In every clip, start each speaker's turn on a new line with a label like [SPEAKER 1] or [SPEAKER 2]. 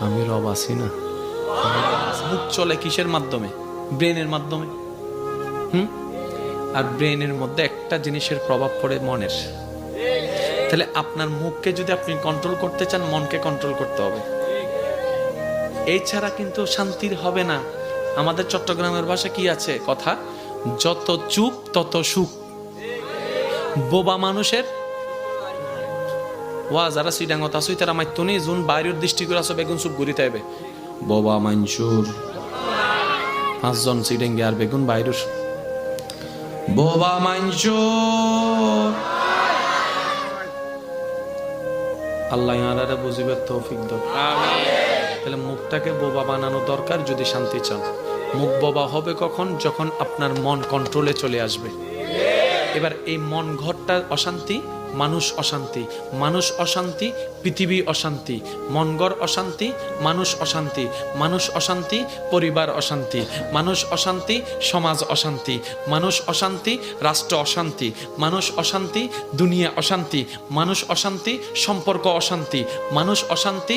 [SPEAKER 1] আমি রব আছি না। মুখ চলে কিসের মাধ্যমে? ব্রেনের মাধ্যমে। হুম? আর ব্রেনের মধ্যে একটা জিনিসের প্রভাব পড়ে মনের। তাহলে আপনার মুখকে যদি আপনি কন্ট্রোল করতে চান, মনকে কন্ট্রোল করতে হবে। এই ছাড়া কিন্তু শান্তির হবে না। আমাদের চট্টগ্রামের ভাষা কি আছে? কথা, যত চুপ, তত সুখ। বোবা মানুষের ওয়া যারা সিডাঙ্গত আসুই তারা মাইতো নেই জুন বাইরের দৃষ্টি করে আসো বেগুন সুপ ঘুরিতে হবে বোবা মানসুর পাঁচজন সিডেঙ্গে আর বেগুন বাইরের। বোবা মানসুর আল্লাহ ইয়ারারে বুঝিবার তৌফিক দাও। তাহলে মুখটাকে বোবা বানানো দরকার যদি শান্তি চান। মুখ বোবা হবে কখন? যখন আপনার মন কন্ট্রোলে চলে আসবে। এবার এই মন ঘরটা অশান্তি মানুষ অশান্তি মানুষ অশান্তি, পৃথিবী অশান্তি মনগর অশান্তি, মানুষ অশান্তি মানুষ অশান্তি, পরিবার অশান্তি, মানুষ অশান্তি, সমাজ অশান্তি, মানুষ অশান্তি, রাষ্ট্র অশান্তি, মানুষ অশান্তি, দুনিয়া অশান্তি, মানুষ অশান্তি, সম্পর্ক অশান্তি, মানুষ অশান্তি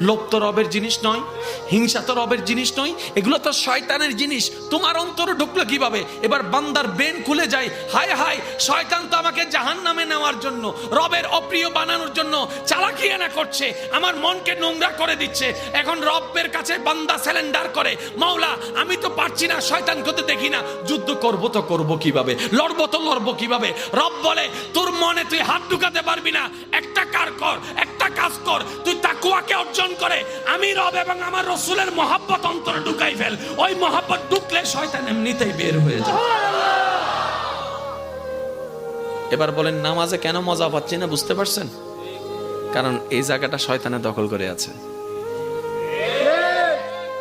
[SPEAKER 1] লোভ তো রবের জিনিস নয়, হিংসা তো রবের জিনিস নয়, এগুলো তো শয়তানের জিনিস। তোমার অন্তরে ঢুকলো কীভাবে? এবার বান্দার বেন খুলে যায়। হায় হায়, শয়তান তো আমাকে জাহান নামে নেওয়ার জন্য, রবের অপ্রিয় বানানোর জন্য চালাকি এনা করছে, আমার মনকে নোংরা করে দিচ্ছে। এখন রবের কাছে বান্দা স্যালেন্ডার করে, মাওলা, আমি তো পারছি না, শয়তান করতে দেখি না। যুদ্ধ করব তো করব কীভাবে? লড়বো তো লড়বো কীভাবে? রব বলে, তোর মনে তুই হাত ঢুকাতে পারবি না। একটা কার কর, একটা কাজ কর, তুই তাকুয়াকে অর্জন করে। আমি রব এবং আমার রসুলের মহাব্বত অন্তরে ঢুকাই ফেল। ওই মহাব্বত ঢুকলে শয়তান এমনিতেই বের হয়ে যায়। এবার বলেন, নামাজে কেন মজা পাচ্ছি না, বুঝতে পারছেন? কারণ এই জায়গাটা শয়তানে দখল করে আছে।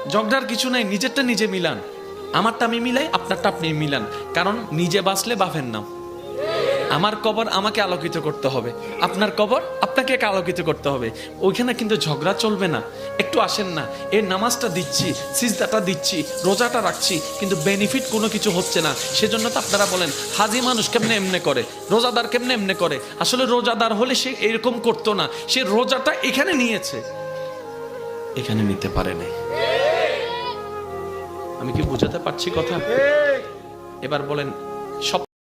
[SPEAKER 1] ঝগড়ার কিছু নাই, নিজেরটা নিজে মিলান। আমারটা আমি মিলাই, আপনারটা আপনি মিলান। কারণ নিজে বাঁচলে বাফের নাম। আমার কবর আমাকে আলোকিত করতে হবে। আপনার কবর আপনাকে আলোকিত করতে হবে। ওইখানে কিন্তু ঝগড়া চলবে না। একটু আসেন না। এর নামাজটা দিচ্ছি সিজদাটা দিচ্ছি রোজাটা রাখছি কিন্তু বেনিফিট কোনো কিছু হচ্ছে না। সেজন্য তো আপনারা বলেন হাজি মানুষ কেমনে এমনে করে? রোজাদার কেমনে এমনে করে? আসলে রোজাদার হলে সে এরকম করতো না। সে রোজাটা এখানে নিয়েছে। এখানে নিতে পারে নাই। আমি কি বুঝাতে পারছি কথা? এবার বলেন সব